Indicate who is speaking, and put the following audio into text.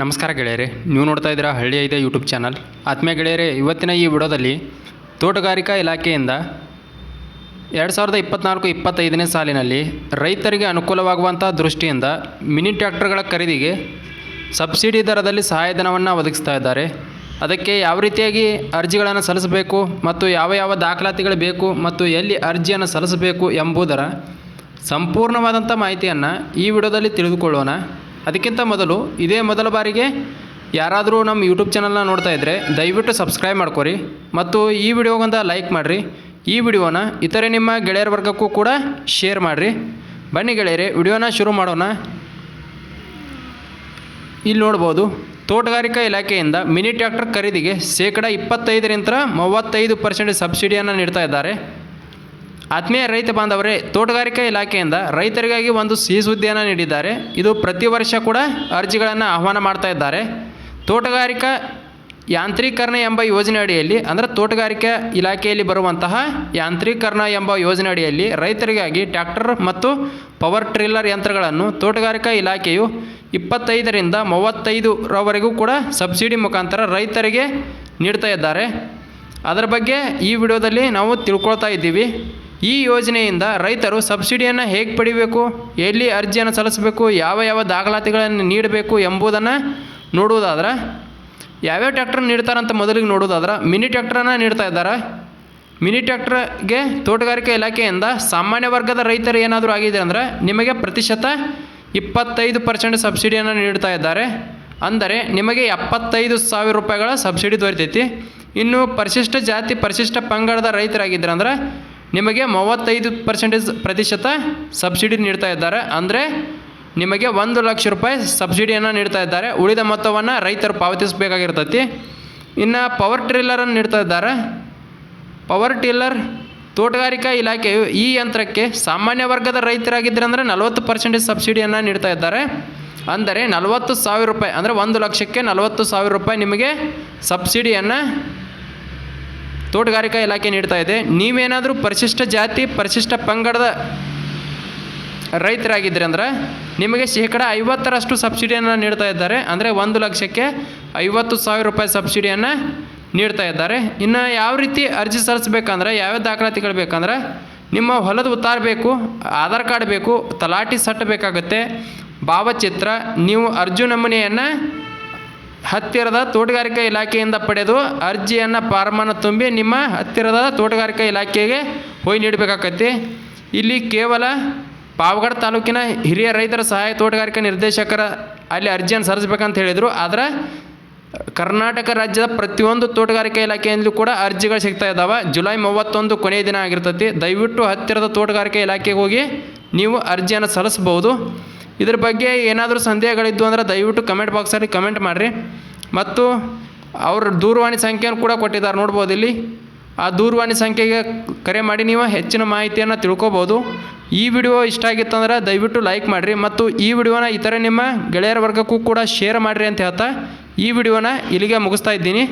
Speaker 1: ನಮಸ್ಕಾರ ಗೆಳೆಯರೆ, ನೀವು ನೋಡ್ತಾ ಇದ್ದೀರಾ ಹಳ್ಳಿ ಐದೆ ಯೂಟ್ಯೂಬ್ ಚಾನಲ್ ಆತ್ಮೀಯ ಗೆಳೆಯರೆ, ಇವತ್ತಿನ ಈ ವಿಡಿಯೋದಲ್ಲಿ ತೋಟಗಾರಿಕಾ ಇಲಾಖೆಯಿಂದ ಎರಡು ಸಾವಿರದ ಇಪ್ಪತ್ನಾಲ್ಕು ಇಪ್ಪತ್ತೈದನೇ ಸಾಲಿನಲ್ಲಿ ರೈತರಿಗೆ ಅನುಕೂಲವಾಗುವಂಥ ದೃಷ್ಟಿಯಿಂದ ಮಿನಿ ಟ್ರ್ಯಾಕ್ಟರ್ಗಳ ಖರೀದಿಗೆ ಸಬ್ಸಿಡಿ ದರದಲ್ಲಿ ಸಹಾಯಧನವನ್ನು ಒದಗಿಸ್ತಾ ಇದ್ದಾರೆ. ಅದಕ್ಕೆ ಯಾವ ರೀತಿಯಾಗಿ ಅರ್ಜಿಗಳನ್ನು ಸಲ್ಲಿಸಬೇಕು ಮತ್ತು ಯಾವ ಯಾವ ದಾಖಲಾತಿಗಳು ಬೇಕು ಮತ್ತು ಎಲ್ಲಿ ಅರ್ಜಿಯನ್ನು ಸಲ್ಲಿಸಬೇಕು ಎಂಬುದರ ಸಂಪೂರ್ಣವಾದಂಥ ಮಾಹಿತಿಯನ್ನು ಈ ವಿಡಿಯೋದಲ್ಲಿ ತಿಳಿದುಕೊಳ್ಳೋಣ. ಅದಕ್ಕಿಂತ ಮೊದಲು ಇದೇ ಮೊದಲ ಬಾರಿಗೆ ಯಾರಾದರೂ ನಮ್ಮ ಯೂಟ್ಯೂಬ್ ಚಾನಲ್ನ ನೋಡ್ತಾ ಇದ್ದರೆ ದಯವಿಟ್ಟು ಸಬ್ಸ್ಕ್ರೈಬ್ ಮಾಡ್ಕೊರಿ ಮತ್ತು ಈ ವಿಡಿಯೋಗೊಂದು ಲೈಕ್ ಮಾಡಿರಿ. ಈ ವಿಡಿಯೋನ ಇತರೆ ನಿಮ್ಮ ಗೆಳೆಯರ ವರ್ಗಕ್ಕೂ ಕೂಡ ಶೇರ್ ಮಾಡಿರಿ. ಬನ್ನಿ ಗೆಳೆಯರೆ, ವಿಡಿಯೋನ ಶುರು ಮಾಡೋಣ. ಇಲ್ಲಿ ನೋಡ್ಬೋದು, ತೋಟಗಾರಿಕಾ ಇಲಾಖೆಯಿಂದ ಮಿನಿ ಟ್ರ್ಯಾಕ್ಟರ್ ಖರೀದಿಗೆ ಶೇಕಡ ಇಪ್ಪತ್ತೈದರಿಂದ ಮೂವತ್ತೈದು ಪರ್ಸೆಂಟ್ ಸಬ್ಸಿಡಿಯನ್ನು ನೀಡ್ತಾ ಇದ್ದಾರೆ. ಆತ್ಮೀಯ ರೈತ ಬಾಂಧವರೇ, ತೋಟಗಾರಿಕಾ ಇಲಾಖೆಯಿಂದ ರೈತರಿಗಾಗಿ ಒಂದು ಸಿಹಿ ಸುದ್ದಿಯನ್ನು ನೀಡಿದ್ದಾರೆ. ಇದು ಪ್ರತಿ ವರ್ಷ ಕೂಡ ಅರ್ಜಿಗಳನ್ನು ಆಹ್ವಾನ ಮಾಡ್ತಾ ಇದ್ದಾರೆ. ತೋಟಗಾರಿಕಾ ಯಾಂತ್ರೀಕರಣ ಎಂಬ ಯೋಜನೆ ಅಡಿಯಲ್ಲಿ ಅಂದರೆ ತೋಟಗಾರಿಕಾ ಇಲಾಖೆಯಲ್ಲಿ ಬರುವಂತಹ ಯಾಂತ್ರೀಕರಣ ಎಂಬ ಯೋಜನೆ ಅಡಿಯಲ್ಲಿ ರೈತರಿಗಾಗಿ ಟ್ಯಾಕ್ಟರ್ ಮತ್ತು ಪವರ್ ಟ್ರಿಲ್ಲರ್ ಯಂತ್ರಗಳನ್ನು ತೋಟಗಾರಿಕಾ ಇಲಾಖೆಯು ಇಪ್ಪತ್ತೈದರಿಂದ ಮೂವತ್ತೈದರವರೆಗೂ ಕೂಡ ಸಬ್ಸಿಡಿ ಮುಖಾಂತರ ರೈತರಿಗೆ ನೀಡ್ತಾ ಇದ್ದಾರೆ. ಅದರ ಬಗ್ಗೆ ಈ ವಿಡಿಯೋದಲ್ಲಿ ನಾವು ತಿಳ್ಕೊಳ್ತಾ ಇದ್ದೀವಿ. ಈ ಯೋಜನೆಯಿಂದ ರೈತರು ಸಬ್ಸಿಡಿಯನ್ನು ಹೇಗೆ ಪಡಿಬೇಕು, ಎಲ್ಲಿ ಅರ್ಜಿಯನ್ನು ಸಲ್ಲಿಸಬೇಕು, ಯಾವ ಯಾವ ದಾಖಲಾತಿಗಳನ್ನು ನೀಡಬೇಕು ಎಂಬುದನ್ನು ನೋಡುವುದಾದ್ರೆ, ಯಾವ್ಯಾವ ಟ್ಯಾಕ್ಟರ್ ನೀಡ್ತಾರಂತ ಮೊದಲಿಗೆ ನೋಡೋದಾದ್ರೆ ಮಿನಿ ಟ್ಯಾಕ್ಟರನ್ನು ನೀಡ್ತಾ ಇದ್ದಾರೆ. ಮಿನಿ ಟ್ಯಾಕ್ಟರ್ಗೆ ತೋಟಗಾರಿಕೆ ಇಲಾಖೆಯಿಂದ ಸಾಮಾನ್ಯ ವರ್ಗದ ರೈತರು ಏನಾದರೂ ಆಗಿದೆ ಅಂದರೆ ನಿಮಗೆ ಪ್ರತಿಶತ ಇಪ್ಪತ್ತೈದು ಪರ್ಸೆಂಟ್ ಸಬ್ಸಿಡಿಯನ್ನು ನೀಡ್ತಾ ಇದ್ದಾರೆ. ಅಂದರೆ ನಿಮಗೆ ಎಪ್ಪತ್ತೈದು ಸಾವಿರ ರೂಪಾಯಿಗಳ ಸಬ್ಸಿಡಿ ದೊರೆತೈತಿ. ಇನ್ನು ಪರಿಶಿಷ್ಟ ಜಾತಿ, ಪರಿಶಿಷ್ಟ ಪಂಗಡದ ರೈತರಾಗಿದ್ದರೆ ಅಂದ್ರೆ ನಿಮಗೆ ಮೂವತ್ತೈದು ಪರ್ಸೆಂಟೇಜ್ ಪ್ರತಿಶತ ಸಬ್ಸಿಡಿ ನೀಡ್ತಾ ಇದ್ದಾರೆ. ಅಂದರೆ ನಿಮಗೆ ಒಂದು ಲಕ್ಷ ರೂಪಾಯಿ ಸಬ್ಸಿಡಿಯನ್ನು ನೀಡ್ತಾ ಇದ್ದಾರೆ. ಉಳಿದ ಮೊತ್ತವನ್ನು ರೈತರು ಪಾವತಿಸಬೇಕಾಗಿರ್ತೈತಿ. ಇನ್ನು ಪವರ್ ಟ್ರಿಲ್ಲರನ್ನು ನೀಡ್ತಾ ಇದ್ದಾರೆ. ಪವರ್ ಟಿಲ್ಲರ್ ತೋಟಗಾರಿಕಾ ಇಲಾಖೆಯು ಈ ಯಂತ್ರಕ್ಕೆ ಸಾಮಾನ್ಯ ವರ್ಗದ ರೈತರಾಗಿದ್ದರೆ ಅಂದರೆ ನಲವತ್ತು ಪರ್ಸೆಂಟೇಜ್ ಸಬ್ಸಿಡಿಯನ್ನು ನೀಡ್ತಾ ಇದ್ದಾರೆ. ಅಂದರೆ ನಲವತ್ತು ಸಾವಿರ ರೂಪಾಯಿ, ಅಂದರೆ ಒಂದು ಲಕ್ಷಕ್ಕೆ ನಲವತ್ತು ಸಾವಿರ ರೂಪಾಯಿ ನಿಮಗೆ ಸಬ್ಸಿಡಿಯನ್ನು ತೋಟಗಾರಿಕಾ ಇಲಾಖೆ ನೀಡ್ತಾ ಇದೆ. ನೀವೇನಾದರೂ ಪರಿಶಿಷ್ಟ ಜಾತಿ, ಪರಿಶಿಷ್ಟ ಪಂಗಡದ ರೈತರಾಗಿದ್ದರೆ ಅಂದ್ರೆ ನಿಮಗೆ ಶೇಕಡ ಐವತ್ತರಷ್ಟು ಸಬ್ಸಿಡಿಯನ್ನು ನೀಡ್ತಾ ಇದ್ದಾರೆ. ಅಂದರೆ ಒಂದು ಲಕ್ಷಕ್ಕೆ ಐವತ್ತು ಸಾವಿರ ರೂಪಾಯಿ ಸಬ್ಸಿಡಿಯನ್ನು ನೀಡ್ತಾ ಇದ್ದಾರೆ. ಇನ್ನು ಯಾವ ರೀತಿ ಅರ್ಜಿ ಸಲ್ಲಿಸ್ಬೇಕಂದ್ರೆ, ಯಾವ್ಯಾವ ದಾಖಲಾತಿಗಳು ಬೇಕಂದ್ರೆ, ನಿಮ್ಮ ಹೊಲದ ಉತ್ತಾರ ಬೇಕು, ಆಧಾರ್ ಕಾರ್ಡ್ ಬೇಕು, ತಲಾಟಿ ಸಟ್ ಬೇಕಾಗುತ್ತೆ, ಭಾವಚಿತ್ರ, ನೀವು ಅರ್ಜುನ ನಮೂನೆಯನ್ನು ಹತ್ತಿರದ ತೋಟಗಾರಿಕಾ ಇಲಾಖೆಯಿಂದ ಪಡೆದು ಅರ್ಜಿಯನ್ನು ಫಾರ್ಮನ್ನು ತುಂಬಿ ನಿಮ್ಮ ಹತ್ತಿರದ ತೋಟಗಾರಿಕಾ ಇಲಾಖೆಗೆ ಹೋಗಿ ನೀಡಬೇಕಾಗತ್ತೆ ಇಲ್ಲಿ ಕೇವಲ ಪಾವಗಡ ತಾಲೂಕಿನ ಹಿರಿಯ ರೈತರ ಸಹಾಯ ತೋಟಗಾರಿಕಾ ನಿರ್ದೇಶಕರ ಅಲ್ಲಿ ಅರ್ಜಿಯನ್ನು ಸಲ್ಲಿಸ್ಬೇಕಂತ ಹೇಳಿದರು. ಆದರೆ ಕರ್ನಾಟಕ ರಾಜ್ಯದ ಪ್ರತಿಯೊಂದು ತೋಟಗಾರಿಕಾ ಇಲಾಖೆಯಲ್ಲೂ ಕೂಡ ಅರ್ಜಿಗಳು ಸಿಗ್ತಾ ಇದ್ದಾವೆ ಜುಲೈ ಮೂವತ್ತೊಂದು ಕೊನೆಯ ದಿನ ಆಗಿರ್ತೈತಿ. ದಯವಿಟ್ಟು ಹತ್ತಿರದ ತೋಟಗಾರಿಕಾ ಇಲಾಖೆಗೆ ಹೋಗಿ ನೀವು ಅರ್ಜಿಯನ್ನು ಸಲ್ಲಿಸ್ಬೋದು ಇದ್ರ ಬಗ್ಗೆ ಏನಾದರೂ ಸಂದೇಹಗಳಿದ್ದು ಅಂದ್ರೆ ದಯವಿಟ್ಟು ಕಮೆಂಟ್ ಬಾಕ್ಸಲ್ಲಿ ಕಮೆಂಟ್ ಮಾಡಿರಿ. ಮತ್ತು ಅವ್ರ ದೂರವಾಣಿ ಸಂಖ್ಯೆಯನ್ನು ಕೂಡ ಕೊಟ್ಟಿದ್ದಾರೆ, ನೋಡ್ಬೋದು ಇಲ್ಲಿ. ಆ ದೂರವಾಣಿ ಸಂಖ್ಯೆಗೆ ಕರೆ ಮಾಡಿ ನೀವು, ಹೆಚ್ಚಿನ ಮಾಹಿತಿಯನ್ನು ತಿಳ್ಕೊಬೋದು. ಈ ವಿಡಿಯೋ ಇಷ್ಟ ಆಗಿತ್ತಂದ್ರೆ ದಯವಿಟ್ಟು ಲೈಕ್ ಮಾಡಿರಿ ಮತ್ತು ಈ ವಿಡಿಯೋನ ಇತರ ನಿಮ್ಮ ಗೆಳೆಯರ ವರ್ಗಕ್ಕೂ ಕೂಡ ಶೇರ್ ಮಾಡಿರಿ ಅಂತ ಹೇಳ್ತಾ ಈ ವಿಡಿಯೋನ ಇಲ್ಲಿಗೆ ಮುಗಿಸ್ತಾ ಇದ್ದೀನಿ.